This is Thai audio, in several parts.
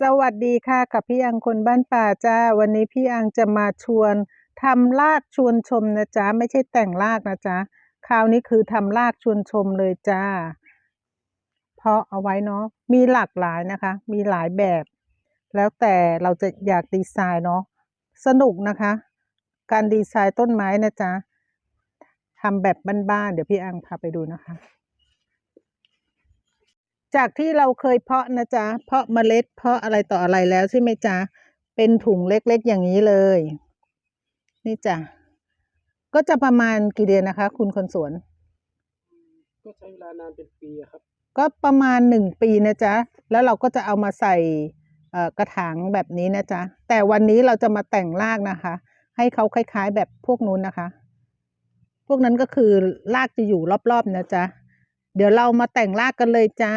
สวัสดีค่ะกับพี่อังคนบ้านป่าจ้า วันนี้พี่อังจะมาชวนทำลากชวนชมนะจ๊ะ ไม่ใช่แต่งลากนะจ๊ะ คราวนี้คือทำลากชวนชมเลยจ้า เพราะเอาไว้เนาะมีหลากหลายนะคะ มีหลายแบบ แล้วแต่เราจะอยากดีไซน์เนาะสนุกนะคะ การดีไซน์ต้นไม้นะจ๊ะทำแบบบ้านๆเดี๋ยวพี่อังพาไปดูนะคะ จากที่เราเคยเพาะนะจ๊ะ เพาะเมล็ดเพาะอะไรต่ออะไรแล้วใช่ไหมจ๊ะ เป็นถุงเล็กๆอย่างนี้เลย นี่จ้ะ ก็จะประมาณกี่เดือนนะคะ คุณคนสวน ก็ใช้เวลานานเป็นปีอะครับ ก็ประมาณหนึ่งปีนะจ๊ะ แล้วเราก็จะเอามาใส่เอ่อกระถางแบบนี้นะจ๊ะ แต่วันนี้เราจะมาแต่งรากนะคะ ให้เขาคล้าย ๆ แบบพวกนู้นนะคะ พวกนั้นก็คือรากจะอยู่รอบๆนะจ๊ะ เดี๋ยวเรามาแต่งรากกันเลยจ้า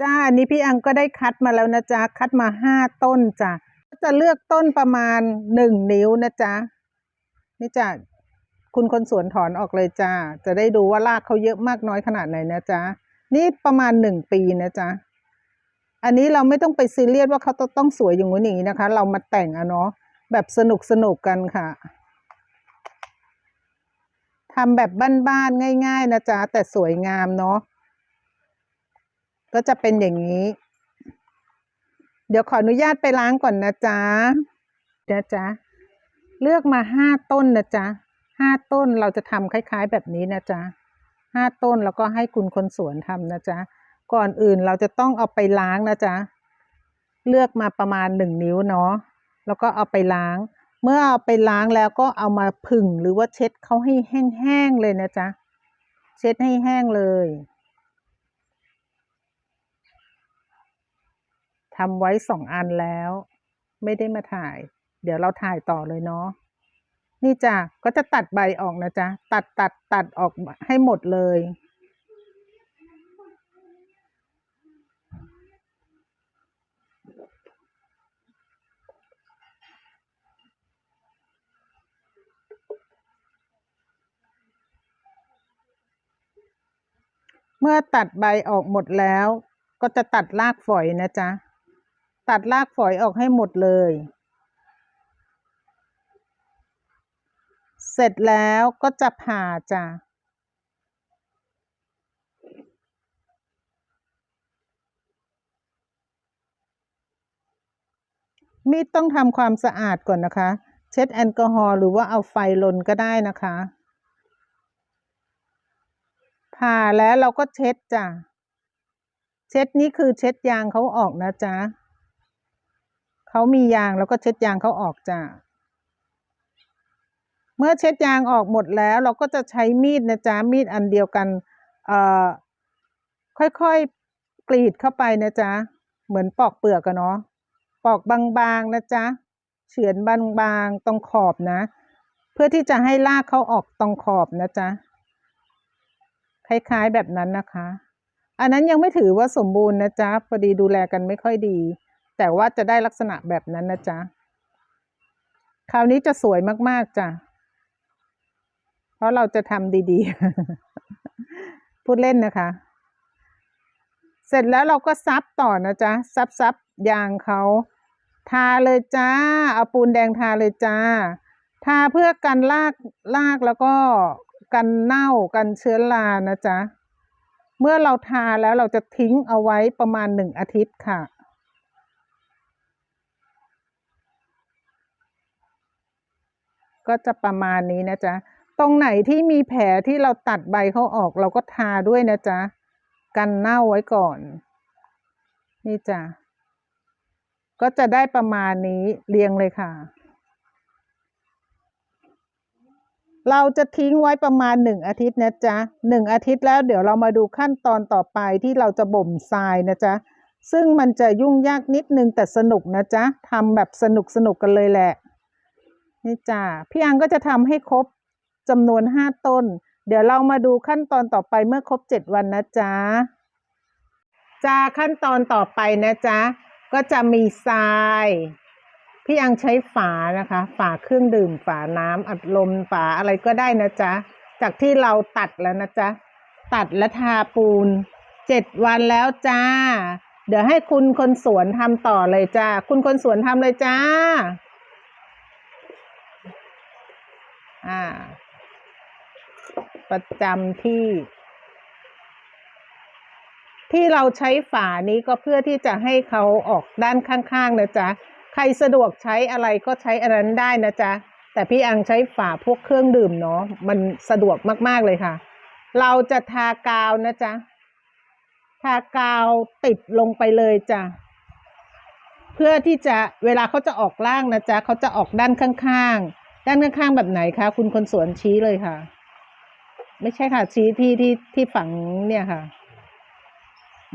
จ้าอันนี้พี่อังก็ได้คัดมาแล้วนะจ๊ะ คัดมาห้าต้นจ้ะ ก็จะเลือกต้นประมาณหนึ่งนิ้วนะจ๊ะ นี่จ้ะ คุณคนสวนถอนออกเลยจ้า จะได้ดูว่ารากเขาเยอะมากน้อยขนาดไหนนะจ๊ะ นี่ประมาณหนึ่งปีนะจ๊ะ อันนี้เราไม่ต้องไปซีเรียสว่าเขาต้องสวยอย่างนู้นอย่างนี้นะคะ เรามาแต่งอะเนาะ แบบสนุกสนุกกันค่ะ ทำแบบบ้านๆง่าย ๆ นะจ๊ะ แต่สวยงามเนาะก็จะเป็นอย่างนี้ เดี๋ยวขออนุญาตไปล้างก่อนนะจ๊ะนะจ๊ะเลือกมาห้าต้นนะจ๊ะห้าต้นเราจะทำคล้าย ๆ แบบนี้นะจ๊ะห้าต้นแล้วก็ให้คุณคนสวนทำนะจ๊ะก่อนอื่นเราจะต้องเอาไปล้างนะจ๊ะเลือกมาประมาณหนึ่งนิ้วเนาะแล้วก็เอาไปล้าง เมื่อเอาไปล้างแล้วก็เอามาผึ่งหรือว่าเช็ดเขาให้แห้งๆเลยนะจ๊ะ เช็ดให้แห้งเลยทำไว้สองอันแล้ว ไม่ได้มาถ่าย เดี๋ยวเราถ่ายต่อเลยเนาะนี่จ้ะก็จะตัดใบออกนะจ๊ะ ตัดตัดตัดออกให้หมดเลย เมื่อตัดใบออกหมดแล้ว ก็จะตัดรากฝอยนะจ๊ะ ตัดรากฝอยออกให้หมดเลย เสร็จแล้วก็จะผ่าจ้ะมีดต้องทำความสะอาดก่อนนะคะ เช็ดแอลกอฮอล์หรือว่าเอาไฟลนก็ได้นะคะ ผ่าแล้วเราก็เช็ดจ้ะ เช็ดนี้คือเช็ดยางเขาออกนะจ๊ะเขามียางแล้วก็เช็ดยางเขาออกจ้ะ เมื่อเช็ดยางออกหมดแล้ว เราก็จะใช้มีดนะจ๊ะมีดอันเดียวกัน เอ่อ ค่อยๆกรีดเข้าไปนะจ๊ะ เหมือนปอกเปลือกกันเนาะ ปอกบางๆนะจ๊ะ เฉือนบางๆตรงขอบนะ เพื่อที่จะให้รากเขาออกตรงขอบนะจ๊ะ ล้ายๆแบบนั้นนะคะ อันนั้นยังไม่ถือว่าสมบูรณ์นะจ๊ะพอดีดูแลกันไม่ค่อยดี แต่ว่าจะได้ลักษณะแบบนั้นนะจ๊ะคราวนี้จะสวยมากๆจ้ะเพราะเราจะทำดีๆ พูดเล่นนะคะ เสร็จแล้วเราก็ซับต่อนะจ๊ะซับซับยางเขาทาเลยจ้า เอาปูนแดงทาเลยจ้า ทาเพื่อกันลากลากแล้วก็ กันเน่ากันเชื้อรานะจ๊ะ เมื่อเราทาแล้วเราจะทิ้งเอาไว้ประมาณหนึ่งอาทิตย์ค่ะ ก็จะประมาณนี้นะจ๊ะ ตรงไหนที่มีแผลที่เราตัดใบเขาออกเราก็ทาด้วยนะจ๊ะ กันเน่าไว้ก่อน นี่จ้ะ ก็จะได้ประมาณนี้เรียงเลยค่ะ เราจะทิ้งไว้ประมาณหนึ่งอาทิตย์นะจ๊ะหนึ่งอาทิตย์แล้วเดี๋ยวเรามาดูขั้นตอนต่อไปที่เราจะบ่มทรายนะจ๊ะซึ่งมันจะยุ่งยากนิดนึงแต่สนุกนะจ๊ะทำแบบสนุกสนุกกันเลยแหละนี่จ้ะพี่อังก็จะทำให้ครบจำนวนห้าต้น เดี๋ยวเรามาดูขั้นตอนต่อไปเมื่อครบเจ็ดวันนะจ๊ะจ้าขั้นตอนต่อไปนะจ๊ะก็จะมีทราย พี่อังใช้ฝานะคะ ฝาเครื่องดื่ม ฝาน้ำอัดลม ฝาอะไรก็ได้นะจ๊ะ จากที่เราตัดแล้วนะจ๊ะ ตัดและทาปูนเจ็ดวันแล้วจ้า เดี๋ยวให้คุณคนสวนทำต่อเลยจ้า คุณคนสวนทำเลยจ้า อ่า ประจำที่ ที่เราใช้ฝานี้ก็เพื่อที่จะให้เขาออกด้านข้างๆนะจ๊ะ ใครสะดวกใช้อะไรก็ใช้อันนั้นได้นะจ๊ะ แต่พี่อังใช้ฝาพวกเครื่องดื่มเนาะมันสะดวกมากๆเลยค่ะ เราจะทากาวนะจ๊ะ ทากาวติดลงไปเลยจ้ะ เพื่อที่จะเวลาเขาจะออกล่างนะจ๊ะเขาจะออกด้านข้างๆ ด้านข้างๆแบบไหนคะ คุณคนสวนชี้เลยค่ะ ไม่ใช่ค่ะชี้ที่ที่ที่ฝังเนี่ยค่ะ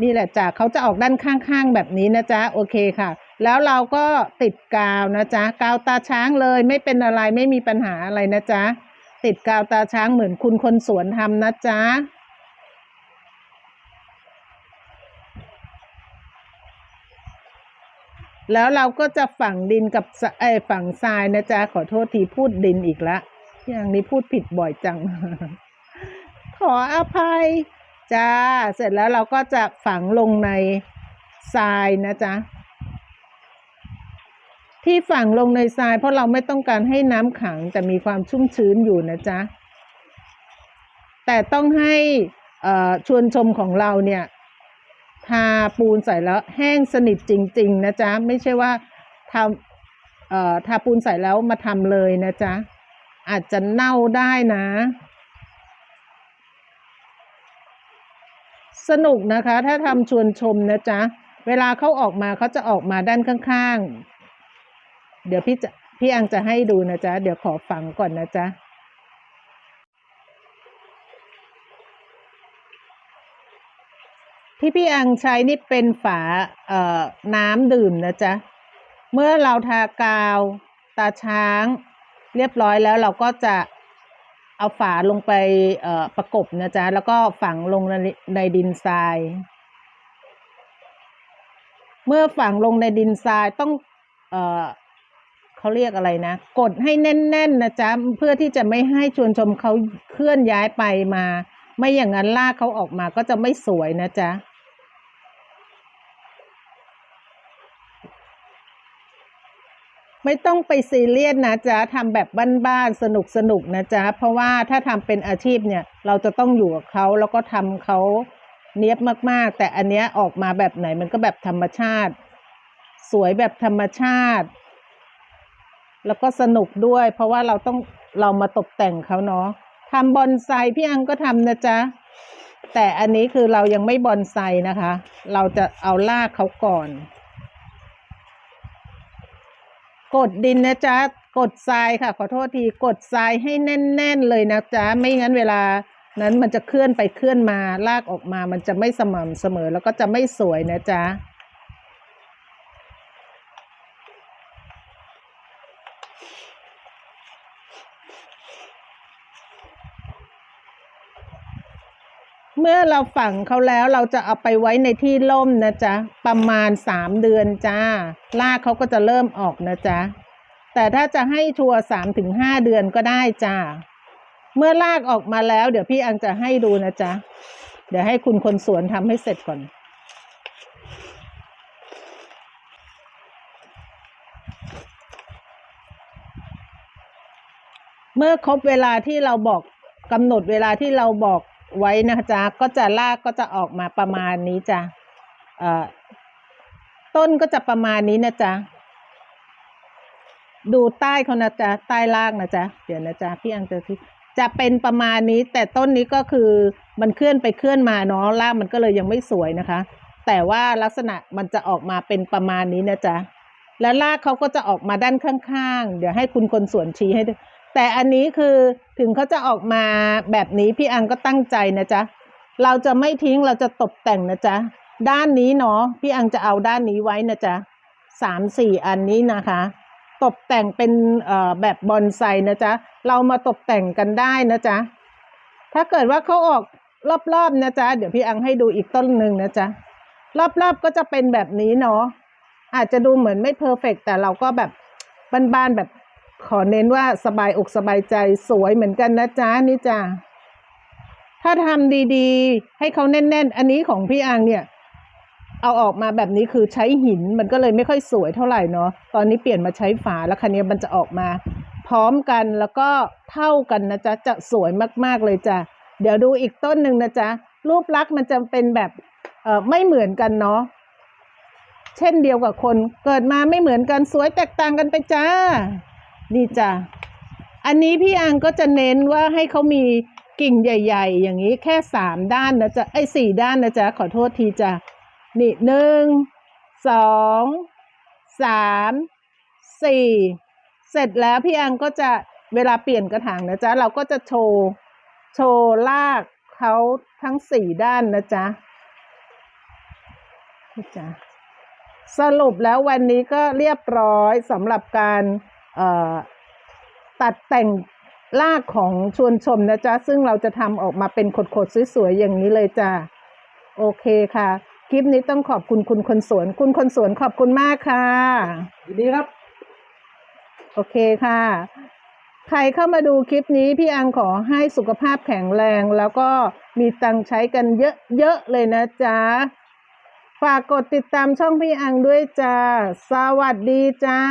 นี่แหละจ้ะเขาจะออกด้านข้างๆแบบนี้นะจ๊ะโอเคค่ะ แล้วเราก็ติดกาวนะจ๊ะกาวตาช้างเลยไม่เป็นอะไรไม่มีปัญหาอะไรนะจ๊ะติดกาวตาช้างเหมือนคุณคนสวนทำนะจ๊ะแล้วเราก็จะฝังดินกับสเอยฝังทรายนะจ๊ะขอโทษทีพูดดินอีกละอย่างนี้พูดผิดบ่อยจัง ขออภัย จ้า เสร็จแล้วเราก็จะฝังลงในทรายนะจ๊ะ ที่ฝังลงในทรายเพราะเราไม่ต้องการให้น้ำขังแต่มีความชุ่มชื้นอยู่นะจ๊ะ แต่ต้องให้อ่อชวนชมของเราเนี่ยทาปูนใส่แล้วแห้งสนิทจริง ๆ นะจ๊ะ ไม่ใช่ว่าทำเอ่อทาปูนใส่แล้วมาทำเลยนะจ๊ะ อาจจะเน่าได้นะ สนุกนะคะ ถ้าทำชวนชมนะจ๊ะ เวลาเขาออกมาเขาจะออกมาด้านข้างๆ เดี๋ยวพี่จะพี่อังจะให้ดูนะจ๊ะ เดี๋ยวขอฟังก่อนนะจ๊ะที่พี่อังใช้นี่เป็นฝาเอ่อน้ำดื่มนะจ๊ะ เมื่อเราทากาว ตาช้าง เรียบร้อยแล้วเราก็จะ เอาฝาลงไปประกบนะจ๊ะ แล้วก็ฝังลงในในดินทราย เมื่อฝังลงในดินทรายต้องเอเขาเรียกอะไรนะ กดให้แน่นๆนะจ๊ะ เพื่อที่จะไม่ให้ชวนชมเขาเคลื่อนย้ายไปมา ไม่อย่างนั้นลากเขาออกมาก็จะไม่สวยนะจ๊ะ ไม่ต้องไปซีเรียสนะจ๊ะทำแบบบ้านๆสนุกสนุกๆนะจ๊ะเพราะว่าถ้าทำเป็นอาชีพเนี่ย เราจะต้องอยู่กับเขาแล้วก็ทำเขาเนี้ยบมากๆ แต่อันเนี้ยออกมาแบบไหนมันก็แบบธรรมชาติ สวยแบบธรรมชาติ แล้วก็สนุกด้วย เพราะว่าเราต้องเรามาตกแต่งเขาเนาะทำบอนไซพี่อังก็ทำนะจ๊ะแต่อันนี้คือเรายังไม่บอนไซนะคะ เราจะเอาลากเขาก่อน กดดินนะจ๊ะกดทรายค่ะ ขอโทษทีกดทรายให้แน่น ๆ เลยนะจ๊ะไม่งั้นเวลานั้นมันจะเคลื่อนไปเคลื่อนมาลากออกมามันจะไม่สม่ำเสมอ แล้วก็จะไม่สวยนะจ๊ะ เมื่อเราฝังเขาแล้วเราจะเอาไปไว้ในที่ร่มนะจ๊ะ ประมาณสามเดือนจ้า รากเขาก็จะเริ่มออกนะจ๊ะ แต่ถ้าจะให้ชัวร์สามถึงห้าเดือนก็ได้จ้า เมื่อลากออกมาแล้ว เดี๋ยวพี่อังจะให้ดูนะจ๊ะ เดี๋ยวให้คุณคนสวนทำให้เสร็จก่อนเมื่อครบเวลาที่เราบอกกำหนดเวลาที่เราบอก ไว้นะจ๊ะก็จะลากก็จะออกมาประมาณนี้จ้ะเอ่อต้นก็จะประมาณนี้นะจ๊ะดูใต้เขานะจ๊ะใต้รากนะจ๊ะเดี๋ยวนะจ๊ะพี่อังจะที่จะเป็นประมาณนี้ แต่ต้นนี้ก็คือมันเคลื่อนไปเคลื่อนมาเนาะรากมันก็เลยยังไม่สวยนะคะ แต่ว่าลักษณะมันจะออกมาเป็นประมาณนี้นะจ๊ะแล้วรากเขาก็จะออกมาด้านข้างๆ เดี๋ยวให้คุณคนสวนชี้ให้ดู แต่อันนี้คือถึงเขาจะออกมาแบบนี้พี่อังก็ตั้งใจนะจ๊ะ เราจะไม่ทิ้งเราจะตกแต่งนะจ๊ะ ด้านนี้เนาะพี่อังจะเอาด้านนี้ไว้นะจ๊ะสามสี่อันนี้นะคะ ตกแต่งเป็นแบบบอนไซนะจ๊ะ เรามาตกแต่งกันได้นะจ๊ะ ถ้าเกิดว่าเขาออกรอบๆนะจ๊ะ เดี๋ยวพี่อังให้ดูอีกต้นหนึ่งนะจ๊ะ รอบๆก็จะเป็นแบบนี้เนาะอาจจะดูเหมือนไม่เพอร์เฟกแต่เราก็แบบบานๆแบบ ขอเน้นว่าสบายอกสบายใจสวยเหมือนกันนะจ๊ะนี่จ้ะถ้าทำดีๆ ให้เขาแน่น ๆ อันนี้ของพี่อังเนี่ย เอาออกมาแบบนี้คือใช้หินมันก็เลยไม่ค่อยสวยเท่าไหร่เนาะตอนนี้เปลี่ยนมาใช้ฝาแล้วคันนี้มันจะออกมา พร้อมกันแล้วก็เท่ากันนะจ๊ะจะสวยมากๆเลยจ้ะเดี๋ยวดูอีกต้นหนึ่งนะจ๊ะรูปลักษณ์มันจะเป็นแบบเออไม่เหมือนกันเนาะเช่นเดียวกับคนเกิดมาไม่เหมือนกันสวยแตกต่างกันไปจ้า นี่จ้ะอันนี้พี่อังก็จะเน้นว่าให้เขามีกิ่งใหญ่ ๆ อย่างนี้แค่สามด้านนะจ๊ะไอ้สี่ด้านนะจ๊ะขอโทษทีจ้ะนี่หนึ่งสองสามสี่เสร็จแล้วพี่อังก็จะเวลาเปลี่ยนกระถางนะจ๊ะเราก็จะโชว์โชว์ลากเขาทั้งสี่ด้านนะจ๊ะนี่จ้ะสรุปแล้ววันนี้ก็เรียบร้อยสำหรับการ ตัดแต่งลากของชวนชมนะจ๊ะ ซึ่งเราจะทำออกมาเป็นขดๆสวยๆอย่างนี้เลยจ้ะ โอเคค่ะ คลิปนี้ต้องขอบคุณคุณคนสวน คุณคนสวนขอบคุณมากค่ะยินดีครับ โอเคค่ะ ใครเข้ามาดูคลิปนี้พี่อังขอให้สุขภาพแข็งแรง แล้วก็มีตังค์ใช้กันเยอะๆเลยนะจ๊ะ ฝากกดติดตามช่องพี่อังด้วยจ้า สวัสดีจ้า